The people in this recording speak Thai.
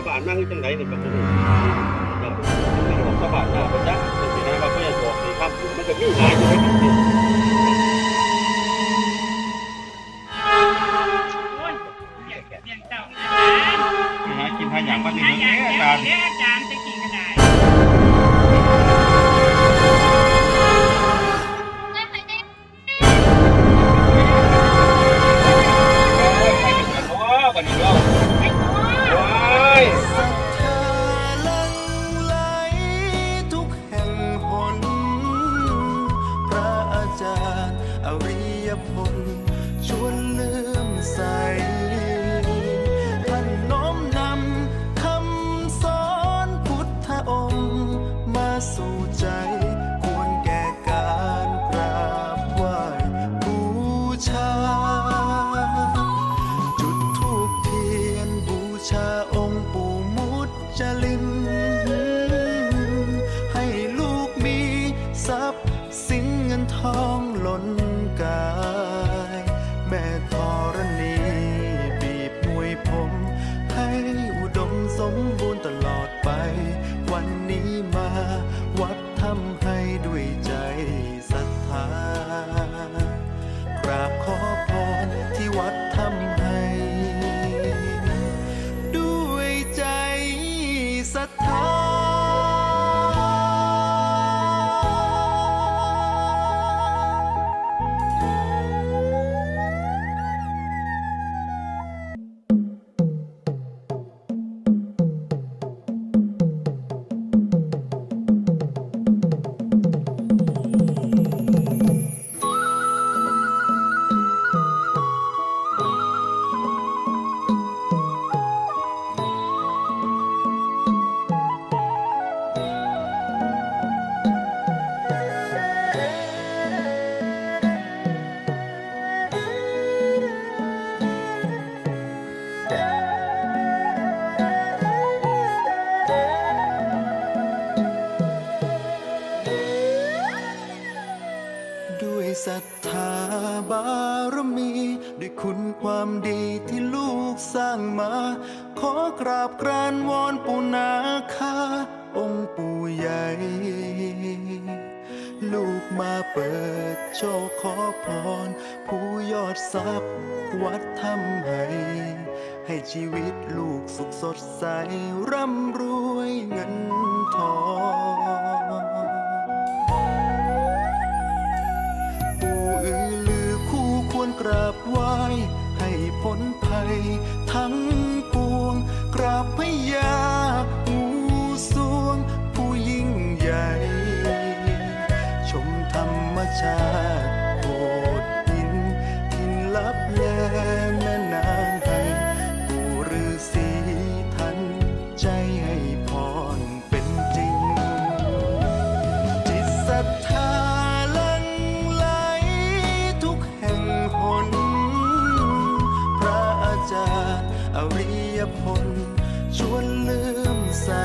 าวบ้านมาคือจังไรนี่ก็บ่รู้อย่างเป็นของชบ้านหน้าประจักษ์จังซี่นะว่าเพิ่นบอกสิครับมันก็มีหลายอยู่ในนี้ ทรัพย์สินเงินทองหล่น คุณความดีที่ลูกสร้างมา ขอกราบกรานวอนปู่นาคาองค์ปู่ใหญ่ ลูกมาเปิดโชคขอพร ผู้ยอดทรัพย์วัดทำให้ ให้ชีวิตลูกสุขสดใส ร่ำรวยเงินทอง ทั้งปวง กราบพยาผู้สวง ผู้ยิ่งใหญ่ ชมธรรมชาติ พลชวนลืมใส่